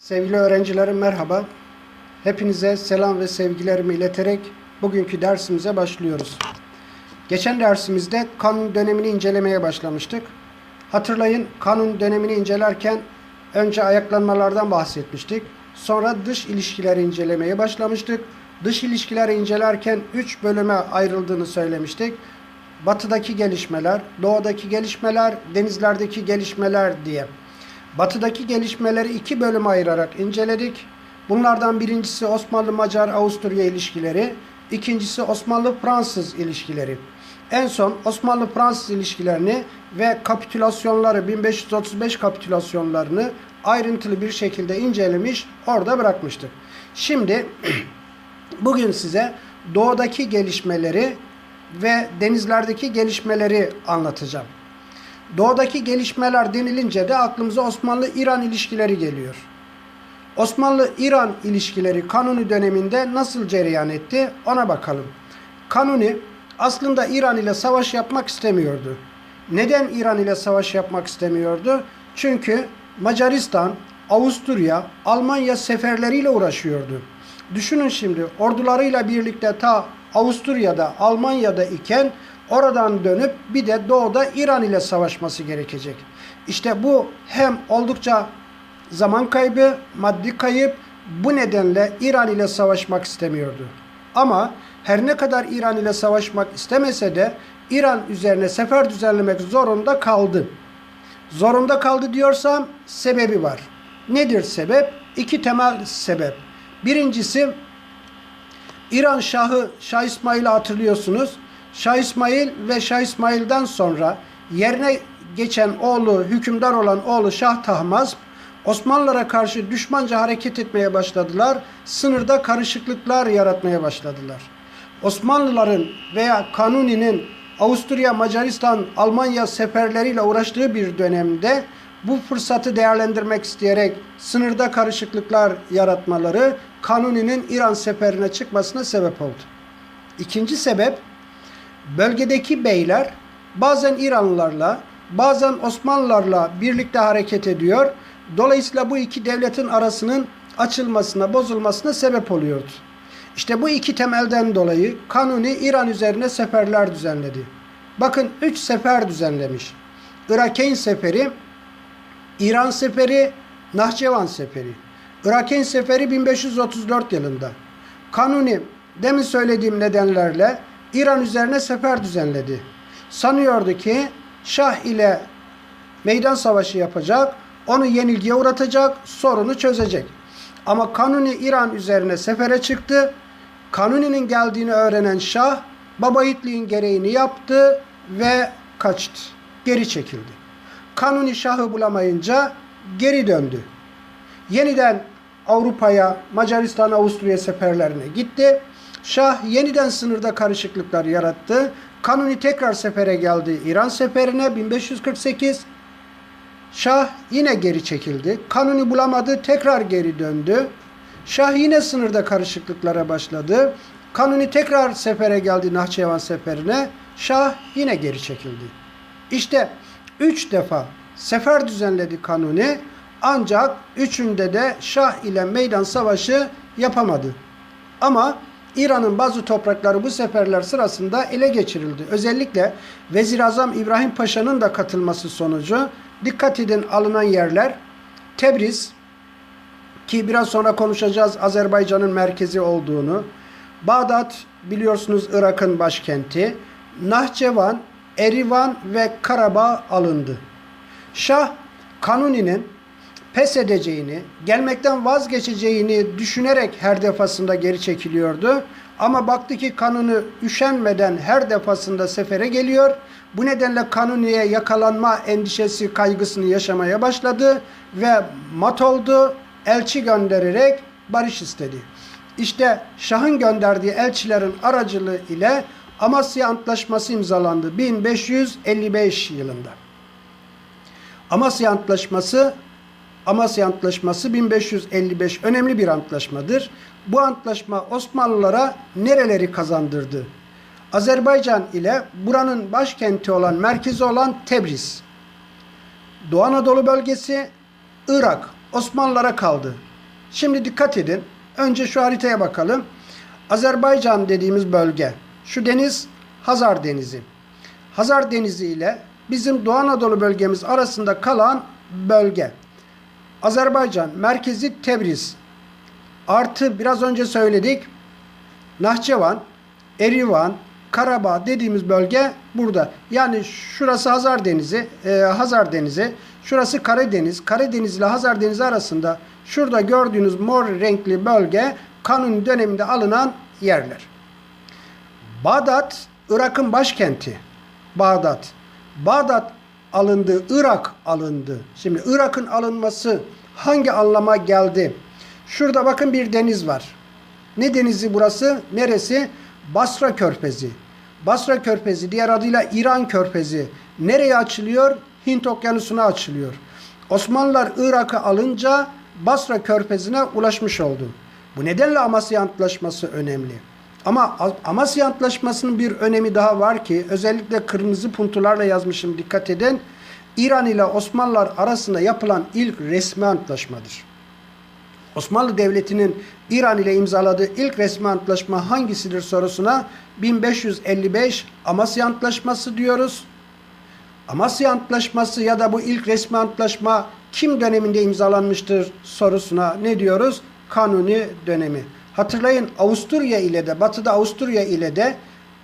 Sevgili öğrencilerim merhaba. Hepinize selam ve sevgilerimi ileterek bugünkü dersimize başlıyoruz. Geçen dersimizde kanun dönemini incelemeye başlamıştık. Hatırlayın kanun dönemini incelerken önce ayaklanmalardan bahsetmiştik. Sonra dış ilişkileri incelemeye başlamıştık. Dış ilişkileri incelerken 3 bölüme ayrıldığını söylemiştik. Batıdaki gelişmeler, doğudaki gelişmeler, denizlerdeki gelişmeler diye. Batıdaki gelişmeleri iki bölüme ayırarak inceledik. Bunlardan birincisi Osmanlı-Macar-Avusturya ilişkileri, ikincisi Osmanlı-Fransız ilişkileri. En son Osmanlı-Fransız ilişkilerini ve kapitülasyonları 1535 kapitülasyonlarını ayrıntılı bir şekilde incelemiş, orada bırakmıştık. Şimdi bugün size doğudaki gelişmeleri ve denizlerdeki gelişmeleri anlatacağım. Doğudaki gelişmeler denilince de aklımıza Osmanlı-İran ilişkileri geliyor. Osmanlı-İran ilişkileri Kanuni döneminde nasıl cereyan etti ona bakalım. Kanuni aslında İran ile savaş yapmak istemiyordu. Neden İran ile savaş yapmak istemiyordu? Çünkü Macaristan, Avusturya, Almanya seferleriyle uğraşıyordu. Düşünün şimdi ordularıyla birlikte ta Avusturya'da, Almanya'da iken oradan dönüp bir de doğuda İran ile savaşması gerekecek. İşte bu hem oldukça zaman kaybı, maddi kayıp bu nedenle İran ile savaşmak istemiyordu. Ama her ne kadar İran ile savaşmak istemese de İran üzerine sefer düzenlemek zorunda kaldı. Zorunda kaldı diyorsam sebebi var. Nedir sebep? İki temel sebep. Birincisi İran Şahı Şah İsmail'i hatırlıyorsunuz. Şah İsmail ve Şah İsmail'den sonra yerine geçen oğlu, hükümdar olan oğlu Şah Tahmaz Osmanlılara karşı düşmanca hareket etmeye başladılar. Sınırda karışıklıklar yaratmaya başladılar. Osmanlıların veya Kanuni'nin Avusturya, Macaristan, Almanya seferleriyle uğraştığı bir dönemde bu fırsatı değerlendirmek isteyerek sınırda karışıklıklar yaratmaları Kanuni'nin İran seferine çıkmasına sebep oldu. İkinci sebep bölgedeki beyler bazen İranlılarla bazen Osmanlılarla birlikte hareket ediyor. Dolayısıyla bu iki devletin arasının açılmasına, bozulmasına sebep oluyordu. İşte bu iki temelden dolayı Kanuni İran üzerine seferler düzenledi. Bakın üç sefer düzenlemiş. Irakeyn seferi, İran seferi, Nahçıvan seferi. Irakeyn seferi 1534 yılında. Kanuni demin söylediğim nedenlerle İran üzerine sefer düzenledi. Sanıyordu ki Şah ile meydan savaşı yapacak, onu yenilgiye uğratacak, sorunu çözecek. Ama Kanuni İran üzerine sefere çıktı. Kanuni'nin geldiğini öğrenen Şah baba yiğitliğin gereğini yaptı ve kaçtı. Geri çekildi. Kanuni Şah'ı bulamayınca geri döndü. Yeniden Avrupa'ya, Macaristan, Avusturya seferlerine gitti. Şah yeniden sınırda karışıklıklar yarattı. Kanuni tekrar sefere geldi İran seferine 1548. Şah yine geri çekildi. Kanuni bulamadı, tekrar geri döndü. Şah yine sınırda karışıklıklara başladı. Kanuni tekrar sefere geldi Nahçıvan seferine. Şah yine geri çekildi. İşte üç defa sefer düzenledi Kanuni. Ancak üçünde de Şah ile meydan savaşı yapamadı. Ama İran'ın bazı toprakları bu seferler sırasında ele geçirildi. Özellikle Vezir Azam İbrahim Paşa'nın da katılması sonucu dikkat edin alınan yerler Tebriz ki biraz sonra konuşacağız Azerbaycan'ın merkezi olduğunu. Bağdat biliyorsunuz Irak'ın başkenti. Nahçıvan, Erivan ve Karabağ alındı. Şah Kanuni'nin pes edeceğini, gelmekten vazgeçeceğini düşünerek her defasında geri çekiliyordu. Ama baktı ki Kanuni üşenmeden her defasında sefere geliyor. Bu nedenle Kanuni'ye yakalanma endişesi, kaygısını yaşamaya başladı ve mat oldu. Elçi göndererek barış istedi. İşte Şah'ın gönderdiği elçilerin aracılığı ile Amasya Antlaşması imzalandı 1555 yılında. Amasya Antlaşması Amasya Antlaşması 1555 önemli bir antlaşmadır. Bu antlaşma Osmanlılara nereleri kazandırdı? Azerbaycan ile buranın başkenti olan, merkezi olan Tebriz. Doğu Anadolu bölgesi, Irak, Osmanlılara kaldı. Şimdi dikkat edin. Önce şu haritaya bakalım. Azerbaycan dediğimiz bölge. Şu deniz Hazar Denizi. Hazar Denizi ile bizim Doğu Anadolu bölgemiz arasında kalan bölge. Azerbaycan merkezi Tebriz. Artı biraz önce söyledik. Nahçıvan, Erivan, Karabağ dediğimiz bölge burada. Yani şurası Hazar Denizi, e, Hazar Denizi, şurası Karadeniz. Karadeniz ile Hazar Denizi arasında şurada gördüğünüz mor renkli bölge Kanuni döneminde alınan yerler. Bağdat, Irak'ın başkenti. Bağdat. Bağdat alındı, Irak alındı. Şimdi Irak'ın alınması hangi anlama geldi? Şurada bakın bir deniz var. Ne denizi burası? Neresi? Basra Körfezi. Basra Körfezi diğer adıyla İran Körfezi. Nereye açılıyor? Hint Okyanusu'na açılıyor. Osmanlılar Irak'ı alınca Basra Körfezi'ne ulaşmış oldu. Bu nedenle Amasya Antlaşması önemli. Ama Amasya Antlaşması'nın bir önemi daha var ki özellikle kırmızı puntularla yazmışım dikkat edin. İran ile Osmanlılar arasında yapılan ilk resmi antlaşmadır. Osmanlı Devleti'nin İran ile imzaladığı ilk resmi antlaşma hangisidir sorusuna 1555 Amasya Antlaşması diyoruz. Amasya Antlaşması ya da bu ilk resmi antlaşma kim döneminde imzalanmıştır sorusuna ne diyoruz? Kanuni dönemi. Hatırlayın Avusturya ile de batıda Avusturya ile de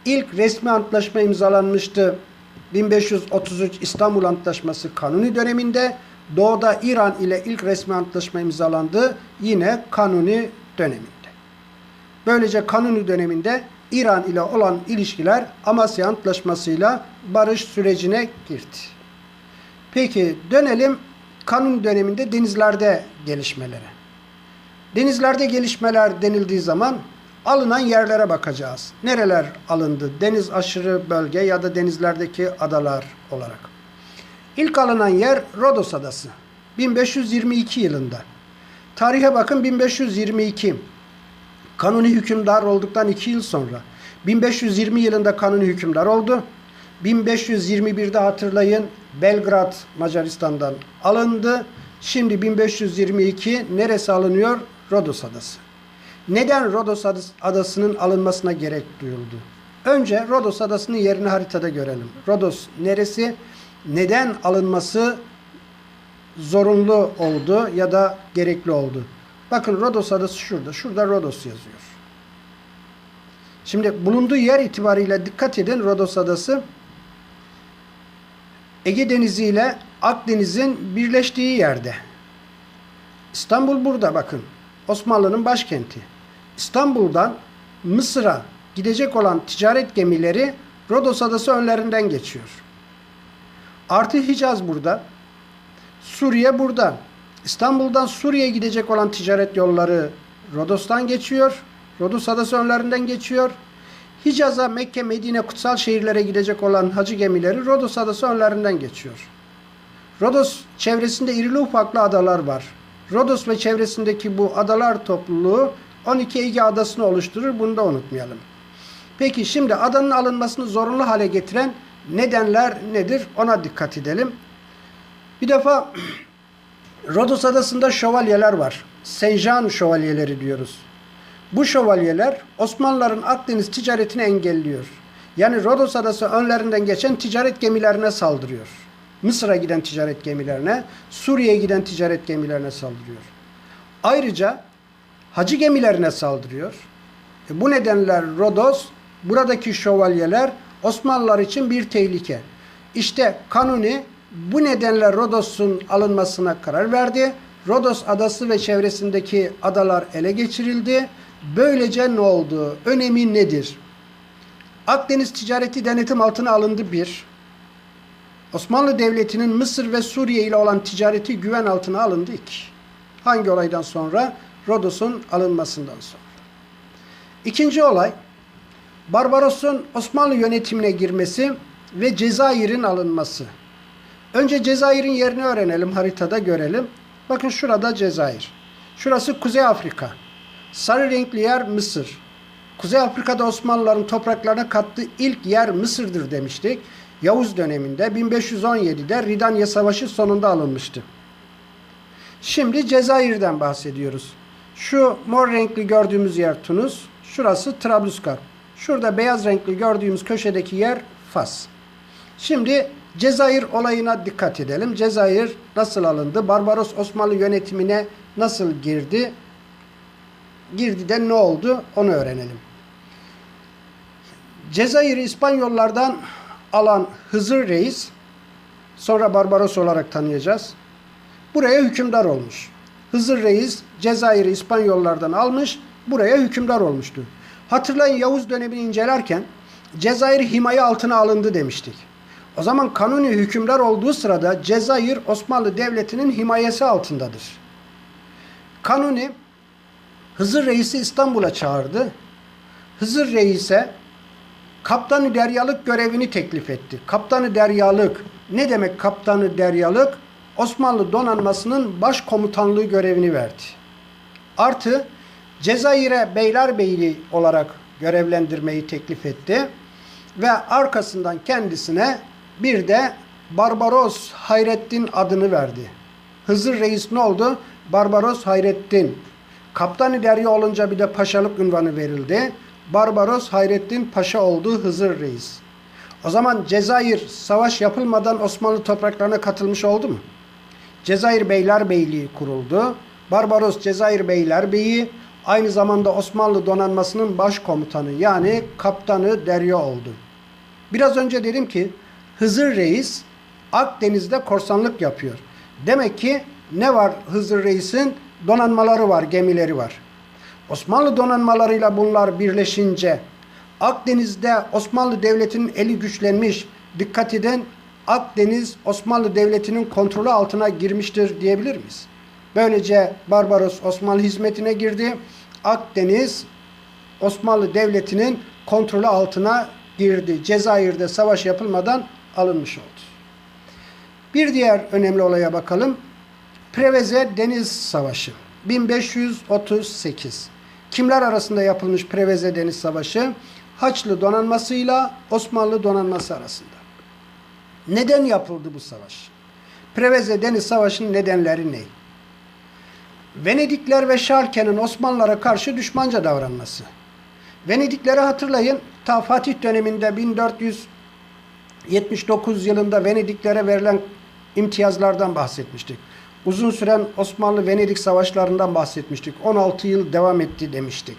ilk resmi antlaşma imzalanmıştı. 1533 İstanbul Antlaşması Kanuni döneminde. Doğuda İran ile ilk resmi antlaşma imzalandı. Yine Kanuni döneminde. Böylece Kanuni döneminde İran ile olan ilişkiler Amasya Antlaşması'yla barış sürecine girdi. Peki dönelim Kanuni döneminde denizlerde gelişmelere. Denizlerde gelişmeler denildiği zaman alınan yerlere bakacağız. Nereler alındı? Deniz aşırı bölge ya da denizlerdeki adalar olarak. İlk alınan yer Rodos Adası. 1522 yılında. Tarihe bakın 1522. Kanuni hükümdar olduktan 2 yıl sonra. 1520 yılında kanuni hükümdar oldu. 1521'de hatırlayın Belgrad Macaristan'dan alındı. Şimdi 1522 neresi alınıyor? Rodos Adası. Neden Rodos Adası'nın alınmasına gerek duyuldu? Önce Rodos Adası'nın yerini haritada görelim. Rodos neresi? Neden alınması zorunlu oldu ya da gerekli oldu? Bakın Rodos Adası şurada. Şurada Rodos yazıyor. Şimdi bulunduğu yer itibariyle dikkat edin Rodos Adası Ege Denizi ile Akdeniz'in birleştiği yerde. İstanbul burada bakın. Osmanlı'nın başkenti. İstanbul'dan Mısır'a gidecek olan ticaret gemileri Rodos Adası önlerinden geçiyor. Artı Hicaz burada. Suriye burada. İstanbul'dan Suriye'ye gidecek olan ticaret yolları Rodos'tan geçiyor. Rodos Adası önlerinden geçiyor. Hicaz'a, Mekke, Medine kutsal şehirlere gidecek olan hacı gemileri Rodos Adası önlerinden geçiyor. Rodos çevresinde irili ufaklı adalar var. Rodos ve çevresindeki bu adalar topluluğu 12 Ege adasını oluşturur. Bunu da unutmayalım. Peki şimdi adanın alınmasını zorunlu hale getiren nedenler nedir? Ona dikkat edelim. Bir defa Rodos adasında şövalyeler var. Senjan şövalyeleri diyoruz. Bu şövalyeler Osmanlıların Akdeniz ticaretini engelliyor. Yani Rodos adası önlerinden geçen ticaret gemilerine saldırıyor. Mısır'a giden ticaret gemilerine, Suriye'ye giden ticaret gemilerine saldırıyor. Ayrıca hacı gemilerine saldırıyor. E bu nedenle Rodos, buradaki şövalyeler Osmanlılar için bir tehlike. İşte Kanuni bu nedenle Rodos'un alınmasına karar verdi. Rodos adası ve çevresindeki adalar ele geçirildi. Böylece ne oldu? Önemi nedir? Akdeniz ticareti denetim altına alındı bir. Osmanlı Devleti'nin Mısır ve Suriye ile olan ticareti güven altına alındı iki. Hangi olaydan sonra? Rodos'un alınmasından sonra. İkinci olay, Barbaros'un Osmanlı yönetimine girmesi ve Cezayir'in alınması. Önce Cezayir'in yerini öğrenelim, haritada görelim. Bakın şurada Cezayir. Şurası Kuzey Afrika. Sarı renkli yer Mısır. Kuzey Afrika'da Osmanlıların topraklarına kattığı ilk yer Mısır'dır demiştik. Yavuz döneminde 1517'de Ridanya Savaşı sonunda alınmıştı. Şimdi Cezayir'den bahsediyoruz. Şu mor renkli gördüğümüz yer Tunus. Şurası Trablusgarp. Şurada beyaz renkli gördüğümüz köşedeki yer Fas. Şimdi Cezayir olayına dikkat edelim. Cezayir nasıl alındı? Barbaros Osmanlı yönetimine nasıl girdi? Girdi de ne oldu? Onu öğrenelim. Cezayir'i İspanyollardan alan Hızır Reis, sonra Barbaros olarak tanıyacağız. Buraya hükümdar olmuş. Hızır Reis Cezayir'i İspanyollardan almış, buraya hükümdar olmuştu. Hatırlayın Yavuz dönemini incelerken Cezayir himaye altına alındı demiştik. O zaman Kanuni hükümdar olduğu sırada Cezayir Osmanlı Devleti'nin himayesi altındadır. Kanuni Hızır Reis'i İstanbul'a çağırdı. Hızır Reis'e kaptanı deryalık görevini teklif etti. Kaptanı deryalık ne demek kaptanı deryalık? Osmanlı donanmasının başkomutanlığı görevini verdi. Artı Cezayir'e Beylerbeyliği olarak görevlendirmeyi teklif etti ve arkasından kendisine bir de Barbaros Hayrettin adını verdi. Hızır Reis ne oldu? Barbaros Hayrettin. Kaptanı Derya olunca bir de paşalık unvanı verildi. Barbaros Hayrettin Paşa oldu Hızır Reis. O zaman Cezayir savaş yapılmadan Osmanlı topraklarına katılmış oldu mu? Cezayir Beylerbeyliği kuruldu. Barbaros Cezayir Beylerbeyi aynı zamanda Osmanlı donanmasının başkomutanı yani kaptanı Derya oldu. Biraz önce dedim ki Hızır Reis Akdeniz'de korsanlık yapıyor. Demek ki ne var Hızır Reis'in? Donanmaları var, gemileri var. Osmanlı donanmalarıyla bunlar birleşince Akdeniz'de Osmanlı Devleti'nin eli güçlenmiş. Dikkat edin Akdeniz Osmanlı Devleti'nin kontrolü altına girmiştir diyebilir miyiz? Böylece Barbaros Osmanlı hizmetine girdi. Akdeniz Osmanlı Devleti'nin kontrolü altına girdi. Cezayir'de savaş yapılmadan alınmış oldu. Bir diğer önemli olaya bakalım. Preveze Deniz Savaşı 1538. Kimler arasında yapılmış Preveze Deniz Savaşı? Haçlı donanmasıyla Osmanlı donanması arasında. Neden yapıldı bu savaş? Preveze Deniz Savaşı'nın nedenleri ne? Venedikler ve Şarken'in Osmanlılara karşı düşmanca davranması. Venedikleri hatırlayın. Ta Fatih döneminde 1479 yılında Venediklere verilen imtiyazlardan bahsetmiştik. Uzun süren Osmanlı-Venedik savaşlarından bahsetmiştik. 16 yıl devam etti demiştik.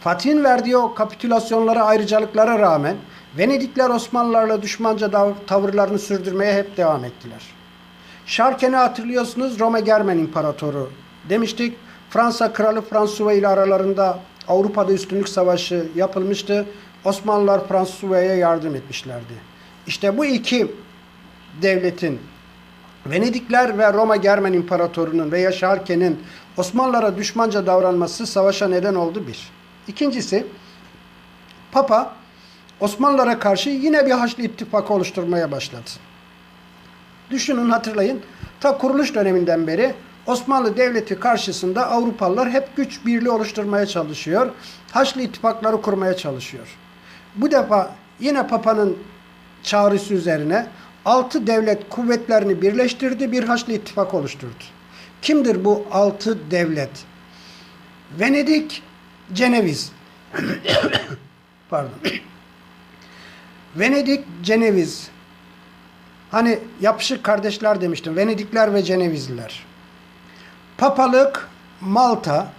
Fatih'in verdiği o kapitülasyonlara, ayrıcalıklara rağmen Venedikler Osmanlılarla düşmanca tavırlarını sürdürmeye hep devam ettiler. Şarken'i hatırlıyorsunuz Roma Germen İmparatoru demiştik. Fransa Kralı Fransuva ile aralarında Avrupa'da üstünlük savaşı yapılmıştı. Osmanlılar Fransuva'ya yardım etmişlerdi. İşte bu iki devletin Venedikler ve Roma Germen İmparatoru'nun veya Şarken'in Osmanlılara düşmanca davranması savaşa neden oldu bir. İkincisi Papa Osmanlılara karşı yine bir Haçlı ittifakı oluşturmaya başladı. Düşünün hatırlayın ta kuruluş döneminden beri Osmanlı Devleti karşısında Avrupalılar hep güç birliği oluşturmaya çalışıyor. Haçlı ittifakları kurmaya çalışıyor. Bu defa yine Papa'nın çağrısı üzerine altı devlet kuvvetlerini birleştirdi, bir Haçlı ittifak oluşturdu. Kimdir bu altı devlet? Venedik, Ceneviz. Pardon. Venedik, Ceneviz. Hani yapışık kardeşler demiştim. Venedikler ve Cenevizliler. Papalık, Malta.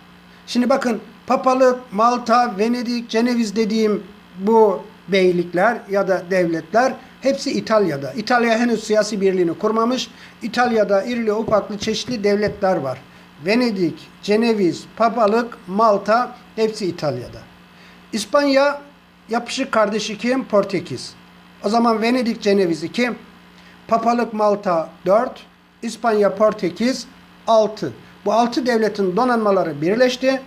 Şimdi bakın Papalık, Malta, Venedik, Ceneviz dediğim bu beylikler ya da devletler hepsi İtalya'da. İtalya henüz siyasi birliğini kurmamış. İtalya'da irili ufaklı çeşitli devletler var. Venedik, Ceneviz, Papalık, Malta hepsi İtalya'da. İspanya yapışık kardeşi kim? Portekiz. O zaman Venedik, Ceneviz 2, Papalık, Malta 4, İspanya, Portekiz 6. Bu altı devletin donanmaları birleşti.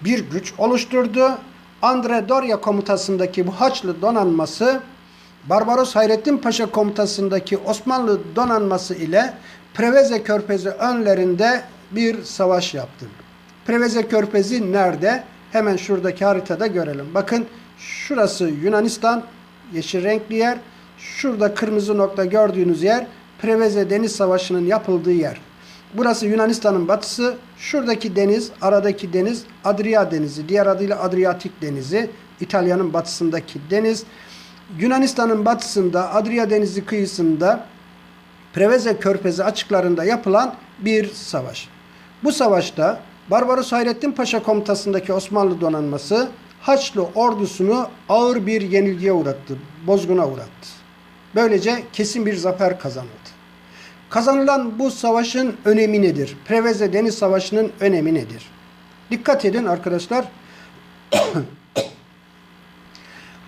Bir güç oluşturdu. Andre Doria komutasındaki bu Haçlı donanması Barbaros Hayrettin Paşa komutasındaki Osmanlı donanması ile Preveze Körfezi önlerinde bir savaş yaptı. Preveze Körfezi nerede? Hemen şuradaki haritada görelim. Bakın şurası Yunanistan, yeşil renkli yer. Şurada kırmızı nokta gördüğünüz yer Preveze Deniz Savaşı'nın yapıldığı yer. Burası Yunanistan'ın batısı. Şuradaki deniz, aradaki deniz Adria Denizi. Diğer adıyla Adriyatik Denizi. İtalya'nın batısındaki deniz. Yunanistan'ın batısında Adria Denizi kıyısında Preveze Körfezi açıklarında yapılan bir savaş. Bu savaşta Barbaros Hayrettin Paşa komutasındaki Osmanlı donanması Haçlı ordusunu ağır bir yenilgiye uğrattı, bozguna uğrattı. Böylece kesin bir zafer kazanıldı. Kazanılan bu savaşın önemi nedir? Preveze Deniz Savaşı'nın önemi nedir? Dikkat edin arkadaşlar.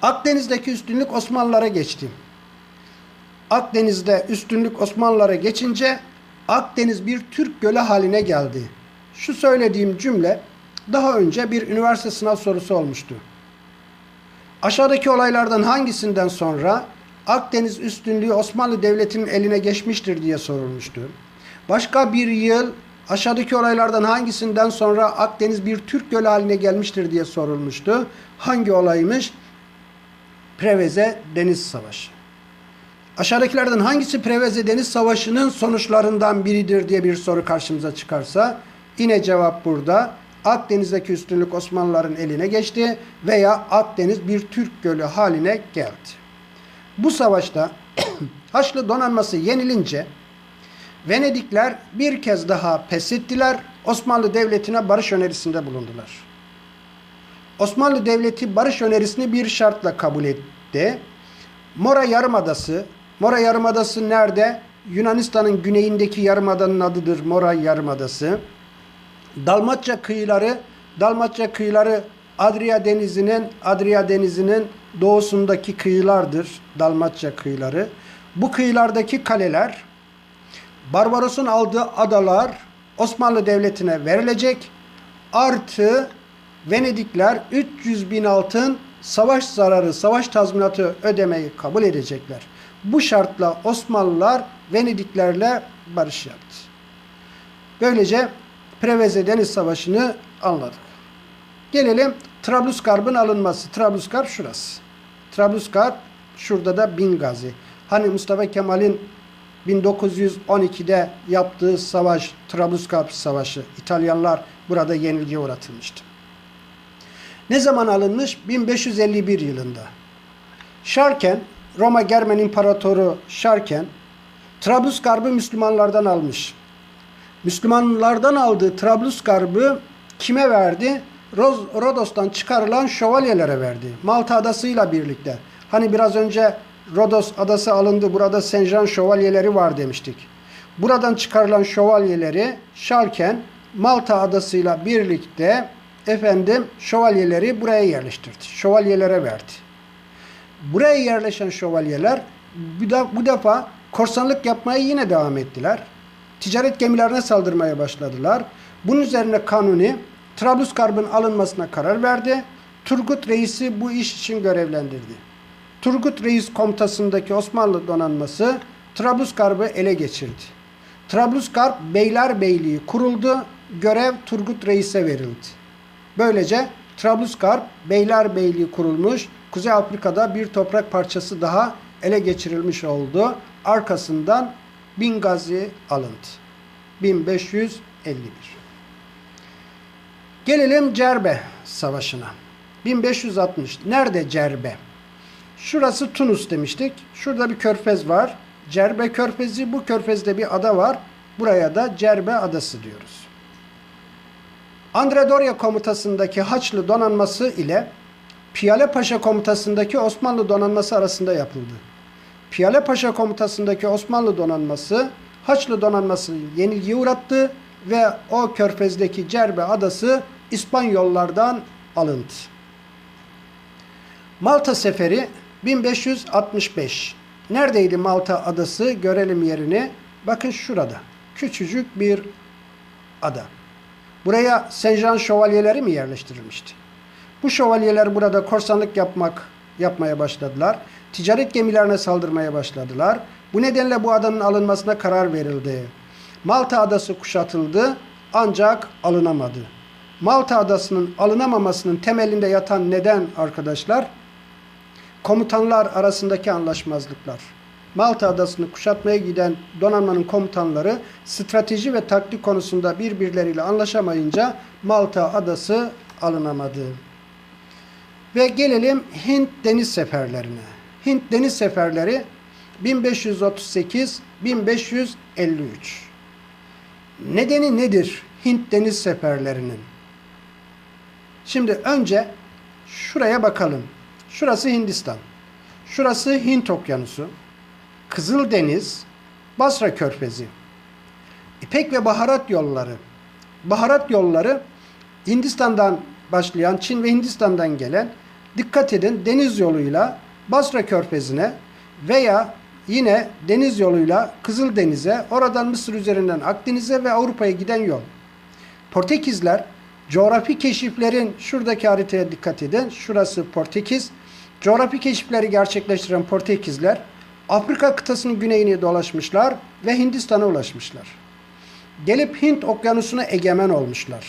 Akdeniz'deki üstünlük Osmanlılara geçti. Akdeniz'de üstünlük Osmanlılara geçince Akdeniz bir Türk gölü haline geldi. Şu söylediğim cümle daha önce bir üniversite sınav sorusu olmuştu. Aşağıdaki olaylardan hangisinden sonra Akdeniz üstünlüğü Osmanlı Devleti'nin eline geçmiştir diye sorulmuştu. Başka bir yıl aşağıdaki olaylardan hangisinden sonra Akdeniz bir Türk gölü haline gelmiştir diye sorulmuştu. Hangi olaymış? Preveze Deniz Savaşı. Aşağıdakilerden hangisi Preveze Deniz Savaşı'nın sonuçlarından biridir diye bir soru karşımıza çıkarsa yine cevap burada. Akdeniz'deki üstünlük Osmanlıların eline geçti veya Akdeniz bir Türk gölü haline geldi. Bu savaşta Haçlı donanması yenilince Venedikler bir kez daha pes ettiler. Osmanlı Devleti'ne barış önerisinde bulundular. Osmanlı Devleti barış önerisini bir şartla kabul etti. Mora Yarımadası, Mora Yarımadası nerede? Yunanistan'ın güneyindeki yarımadanın adıdır Mora Yarımadası. Dalmatça kıyıları, Dalmatça kıyıları Adria Denizi'nin Adria Denizi'nin doğusundaki kıyılardır. Dalmatça kıyıları. Bu kıyılardaki kaleler Barbaros'un aldığı adalar Osmanlı Devleti'ne verilecek. Artı Venedikler 300 bin altın savaş zararı, savaş tazminatı ödemeyi kabul edecekler. Bu şartla Osmanlılar Venediklerle barış yaptı. Böylece Preveze Deniz Savaşı'nı anladık. Gelelim Trablusgarp'ın alınması. Trablusgarp şurası. Trablusgarp şurada da Bingazi. Hani Mustafa Kemal'in 1912'de yaptığı savaş, Trablusgarp Savaşı. İtalyanlar burada yenilgiye uğratılmıştı. Ne zaman alınmış? 1551 yılında. Şarken, Roma Germen İmparatoru Şarken, Trablusgarp'ı Müslümanlardan almış. Müslümanlardan aldığı Trablusgarp'ı kime verdi? Rodos'tan çıkarılan şövalyelere verdi. Malta adasıyla birlikte. Hani biraz önce Rodos adası alındı. Burada Senjan şövalyeleri var demiştik. Buradan çıkarılan şövalyeleri Şarken Malta adasıyla birlikte efendim şövalyeleri buraya yerleştirdi. Şövalyelere verdi. Buraya yerleşen şövalyeler bu defa korsanlık yapmaya yine devam ettiler. Ticaret gemilerine saldırmaya başladılar. Bunun üzerine Kanuni Trablusgarp'ın alınmasına karar verdi. Turgut Reis'i bu iş için görevlendirdi. Turgut Reis komutasındaki Osmanlı donanması Trablusgarp'ı ele geçirdi. Trablusgarp Beylerbeyliği kuruldu. Görev Turgut Reis'e verildi. Böylece Trablusgarp Beylerbeyliği kurulmuş. Kuzey Afrika'da bir toprak parçası daha ele geçirilmiş oldu. Arkasından Bingazi alındı. 1551. Gelelim Cerbe Savaşı'na. 1560. Nerede Cerbe? Şurası Tunus demiştik. Şurada bir körfez var. Cerbe körfezi. Bu körfezde bir ada var. Buraya da Cerbe adası diyoruz. Andre Doria komutasındaki Haçlı donanması ile Piyale Paşa komutasındaki Osmanlı donanması arasında yapıldı. Piyale Paşa komutasındaki Osmanlı donanması Haçlı donanması yenilgiye uğrattı ve o körfezdeki Cerbe adası İspanyollardan alındı. Malta seferi 1565. Neredeydi Malta adası? Görelim yerini. Bakın şurada. Küçücük bir ada. Buraya Senjan şövalyeleri mi yerleştirilmişti? Bu şövalyeler burada korsanlık yapmak yapmaya başladılar. Ticaret gemilerine saldırmaya başladılar. Bu nedenle bu adanın alınmasına karar verildi. Malta adası kuşatıldı ancak alınamadı. Malta adasının alınamamasının temelinde yatan neden arkadaşlar? Komutanlar arasındaki anlaşmazlıklar. Malta adasını kuşatmaya giden donanmanın komutanları strateji ve taktik konusunda birbirleriyle anlaşamayınca Malta adası alınamadı. Ve gelelim Hint deniz seferlerine. Hint deniz seferleri 1538-1553. Nedeni nedir Hint deniz seferlerinin? Şimdi önce şuraya bakalım. Şurası Hindistan. Şurası Hint Okyanusu. Kızıldeniz, Basra Körfezi. İpek ve baharat yolları. Baharat yolları Hindistan'dan başlayan, Çin ve Hindistan'dan gelen, dikkat edin deniz yoluyla Basra Körfezi'ne veya yine deniz yoluyla Kızıldeniz'e, oradan Mısır üzerinden Akdeniz'e ve Avrupa'ya giden yol. Portekizler coğrafi keşiflerin şuradaki haritaya dikkat edin. Şurası Portekiz. Coğrafi keşifleri gerçekleştiren Portekizler Afrika kıtasının güneyini dolaşmışlar ve Hindistan'a ulaşmışlar. Gelip Hint okyanusuna egemen olmuşlar.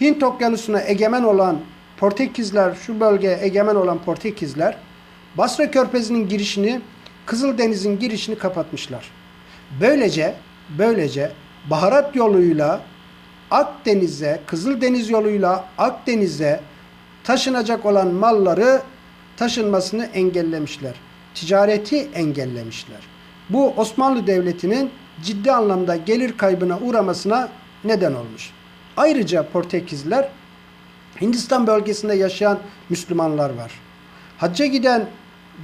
Hint okyanusuna egemen olan Portekizler, şu bölgeye egemen olan Portekizler Basra Körfezi'nin girişini, Kızıldeniz'in girişini kapatmışlar. Böylece, böylece baharat yoluyla Akdeniz'e, Kızıldeniz yoluyla Akdeniz'e taşınacak olan malları taşınmasını engellemişler. Ticareti engellemişler. Bu Osmanlı Devleti'nin ciddi anlamda gelir kaybına uğramasına neden olmuş. Ayrıca Portekizler Hindistan bölgesinde yaşayan Müslümanlar var. Hacca giden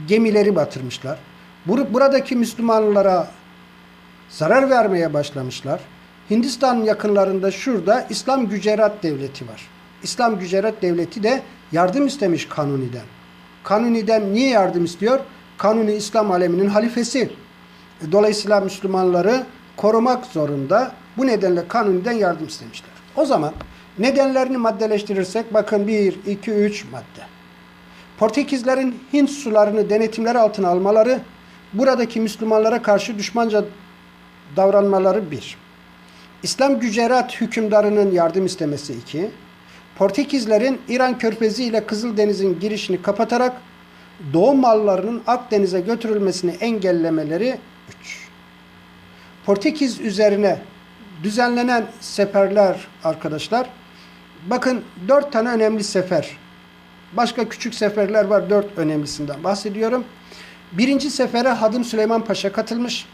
gemileri batırmışlar. Bur- Buradaki Müslümanlara zarar vermeye başlamışlar. Hindistan yakınlarında şurada İslam Gücerat Devleti var. İslam Gücerat Devleti de yardım istemiş Kanuni'den. Kanuni'den niye yardım istiyor? Kanuni İslam aleminin halifesi. Dolayısıyla Müslümanları korumak zorunda. Bu nedenle Kanuni'den yardım istemişler. O zaman nedenlerini maddeleştirirsek bakın 1, 2, 3 madde. Portekizlerin Hint sularını denetimleri altına almaları, buradaki Müslümanlara karşı düşmanca davranmaları bir. İslam Gücerat hükümdarının yardım istemesi iki. Portekizlerin İran Körfezi ile Kızıldeniz'in girişini kapatarak doğum mallarının Akdeniz'e götürülmesini engellemeleri 3. Portekiz üzerine düzenlenen seferler arkadaşlar. Bakın dört tane önemli sefer. Başka küçük seferler var. Dört önemlisinden bahsediyorum. Birinci sefere Hadım Süleyman Paşa katılmış.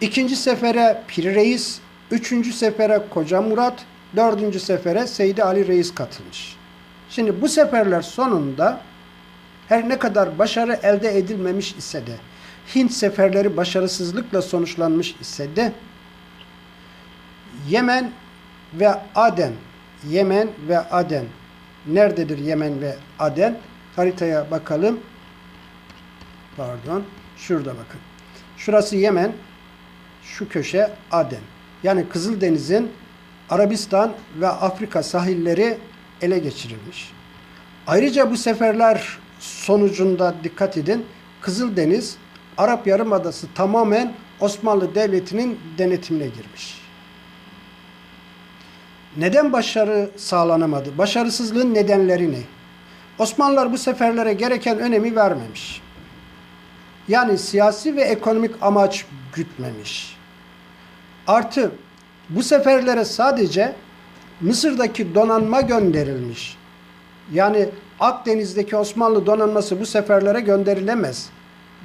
İkinci sefere Piri Reis. Üçüncü sefere Koca Murat. Dördüncü sefere Seydi Ali Reis katılmış. Şimdi bu seferler sonunda her ne kadar başarı elde edilmemiş ise de Hint seferleri başarısızlıkla sonuçlanmış ise de Yemen ve Aden Yemen ve Aden nerededir Yemen ve Aden? Haritaya bakalım. Pardon. Şurada bakın. Şurası Yemen. Şu köşe Aden. Yani Kızıldeniz'in Arabistan ve Afrika sahilleri ele geçirilmiş. Ayrıca bu seferler sonucunda dikkat edin. Kızıldeniz, Arap Yarımadası tamamen Osmanlı Devleti'nin denetimine girmiş. Neden başarı sağlanamadı? Başarısızlığın nedenleri ne? Osmanlılar bu seferlere gereken önemi vermemiş. Yani siyasi ve ekonomik amaç gütmemiş. Artı bu seferlere sadece Mısır'daki donanma gönderilmiş. Yani Akdeniz'deki Osmanlı donanması bu seferlere gönderilemez.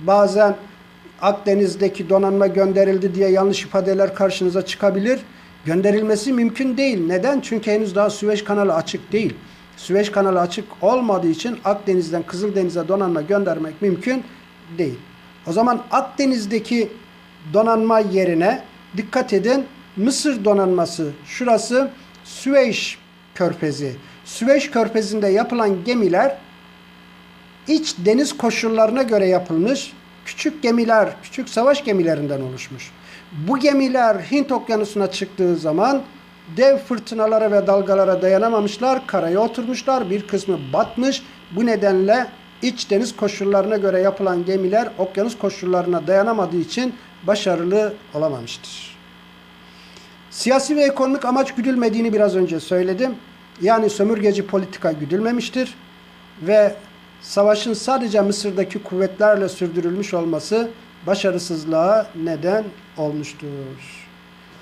Bazen Akdeniz'deki donanma gönderildi diye yanlış ifadeler karşınıza çıkabilir. Gönderilmesi mümkün değil. Neden? Çünkü henüz daha Süveyş kanalı açık değil. Süveyş kanalı açık olmadığı için Akdeniz'den Kızıldeniz'e donanma göndermek mümkün değil. O zaman Akdeniz'deki donanma yerine dikkat edin Mısır donanması şurası Süveyş körfezi. Süveyş körfezinde yapılan gemiler iç deniz koşullarına göre yapılmış küçük gemiler, küçük savaş gemilerinden oluşmuş. Bu gemiler Hint okyanusuna çıktığı zaman dev fırtınalara ve dalgalara dayanamamışlar, karaya oturmuşlar, bir kısmı batmış. Bu nedenle iç deniz koşullarına göre yapılan gemiler okyanus koşullarına dayanamadığı için başarılı olamamıştır. Siyasi ve ekonomik amaç güdülmediğini biraz önce söyledim. Yani sömürgeci politika güdülmemiştir ve savaşın sadece Mısır'daki kuvvetlerle sürdürülmüş olması başarısızlığa neden olmuştur.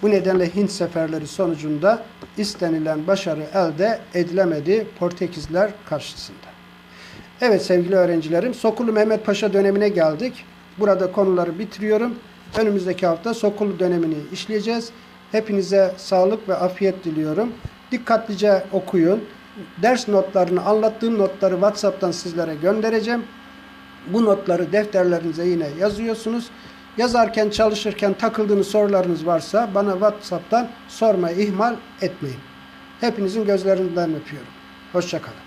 Bu nedenle Hint seferleri sonucunda istenilen başarı elde edilemedi Portekizler karşısında. Evet sevgili öğrencilerim, Sokulu Mehmet Paşa dönemine geldik. Burada konuları bitiriyorum. Önümüzdeki hafta Sokulu dönemini işleyeceğiz. Hepinize sağlık ve afiyet diliyorum. Dikkatlice okuyun. Ders notlarını, anlattığım notları WhatsApp'tan sizlere göndereceğim. Bu notları defterlerinize yine yazıyorsunuz. Yazarken, çalışırken takıldığınız sorularınız varsa bana WhatsApp'tan sormayı ihmal etmeyin. Hepinizin gözlerinden öpüyorum. Hoşçakalın.